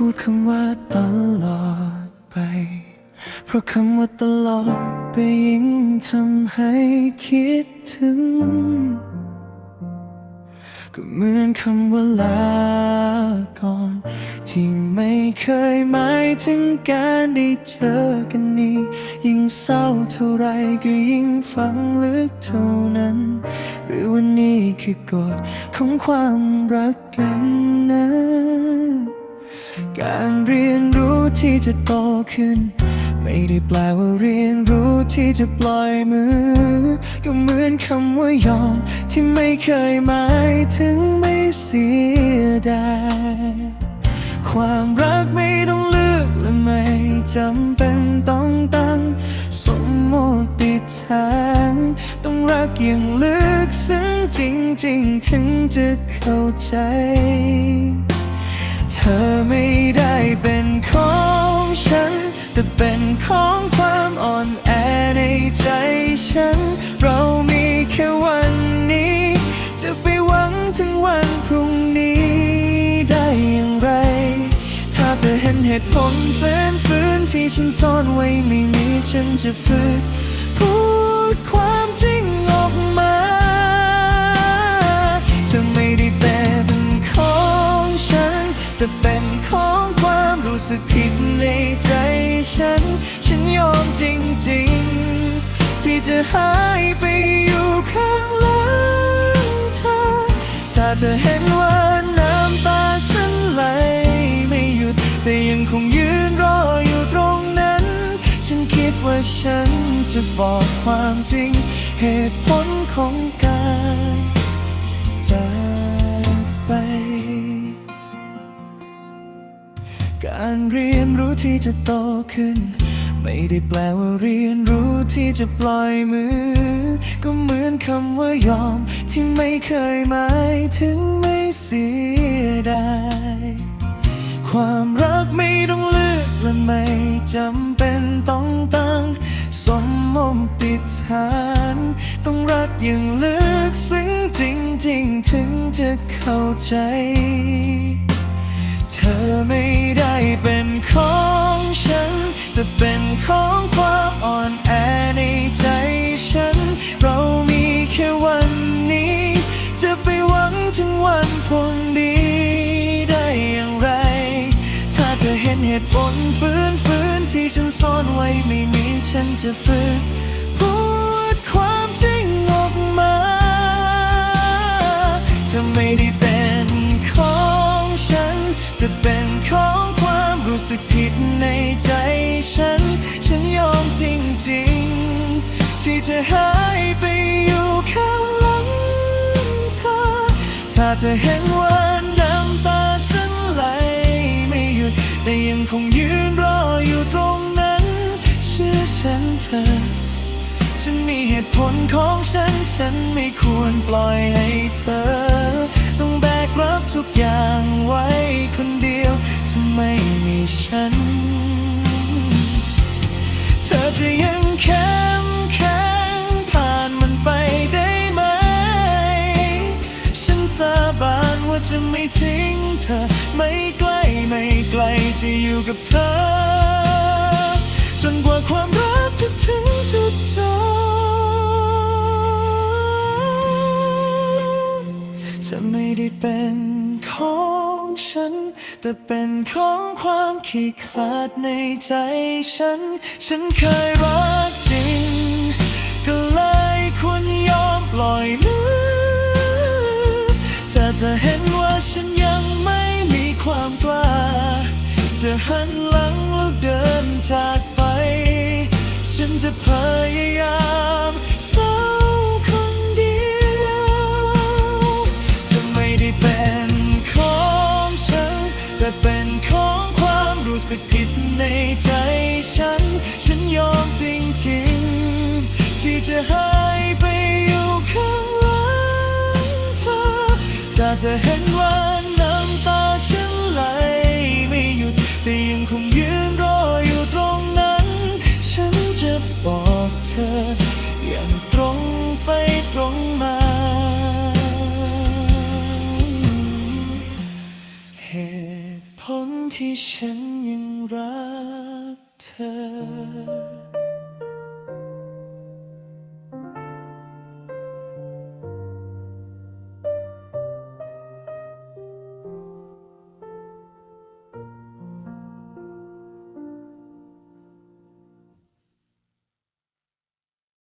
พูดคำว่าตลอดไป เพราะคำว่าตลอดไปยิ่งทำให้คิดถึง ก็เหมือนคำว่าลาก่อน ที่ไม่เคยหมายถึงการได้เจอกันนี้ ยิ่งเศร้าเท่าไรก็ยิ่งฝังลึกเท่านั้น หรือวันนี้คือกฎของความรักกันนะ การเรียนรู้ที่จะโตขึ้น ไม่ได้แปลว่าเรียนรู้ที่จะปล่อยมือ ก็เหมือนคำว่ายอมที่ไม่เคยหมายถึงไม่เสียดายความรักไม่ต้องเลือกและไม่จำเป็นต้องตั้ง สมมติฐานต้องรักอย่างลึกซึ้งจริงๆ ถึงจะเข้าใจ แต่เป็นของความอ่อนแอในใจฉัน เรามีแค่วันนี้ จะไปหวังถึงวันพรุ่งนี้ได้อย่างไร ถ้าเธอเห็นเหตุผลฟื้นฟื้นที่ฉันซ่อนไว้ไม่มีฉันจะฝืนพูดความจริงออกมาเธอไม่ได้เป็นของฉัน แต่เป็นของความ สึกผิดในใจฉัน ฉันยอมจริงๆ ที่จะหายไปอยู่ข้างหลังเธอ ถ้าเธอเห็นว่าน้ำตาฉันไหลไม่หยุด แต่ยังคงยืนรออยู่ตรงนั้น ฉันคิดว่าฉันจะบอกความจริง เหตุผลของการ การเรียนรู้ที่จะโตขึ้น ไม่ได้แปลว่าเรียนรู้ที่จะปล่อยมือ ก็เหมือนคำว่ายอมที่ไม่เคยหมายถึงไม่เสียดายความรักไม่ต้องเลือกและไม่จำเป็นต้องตั้ง สมมติฐาน ต้องรักอย่างลึกซึ้งจริงๆ ถึงจะเข้าใจ อไม่ได้เป็นของฉัน แต่เป็นของความอ่อนแอในใจฉัน เรามีแค่วันนี้ จะไปหวังถึงวันพรุ่งนี้ได้อย่างไร ถ้าเธอเห็นเหตุผลฟื้นฟื้นที่ฉันซ่อนไว้ไม่มีฉันจะฝืนพูดความจริงออกมาเธอไม่ได้ สึกผิดในใจฉัน ฉันยอมจริงๆ ที่จะหายไปอยู่ข้างหลังเธอ ถ้าเธอเห็นว่าน้ำตาฉันไหลไม่หยุด แต่ยังคงยืนรออยู่ตรงนั้น เชื่อฉันเธอ ฉันมีเหตุผลของฉัน ฉันไม่ควรปล่อยให้เธอ ฉัน เธอจะยังเข้มแข็งผ่านมันไปได้ไหม ฉันสาบานว่าจะไม่ทิ้งเธอ ไม่ไกลไม่ไกลจะอยู่กับเธอ จนกว่าความรักจะถึงจุดจบเธอไม่ได้เป็นของ ฉัน แต่เป็นของความขี้ขลาดในใจฉัน ฉันเคยรักจริง ก็เลยควรยอมปล่อยมือถ้าเธอเห็นว่าฉันยังไม่มีความกล้า จะหันหลังแล้วเดินจากไป ฉันจะพยาย แต่เป็นของความรู้สึกผิดในใจฉัน ฉันยอมจริงๆ ที่จะหายไปอยู่ข้างหลังเธอถ้าเธอเห็นว่า รักเธอ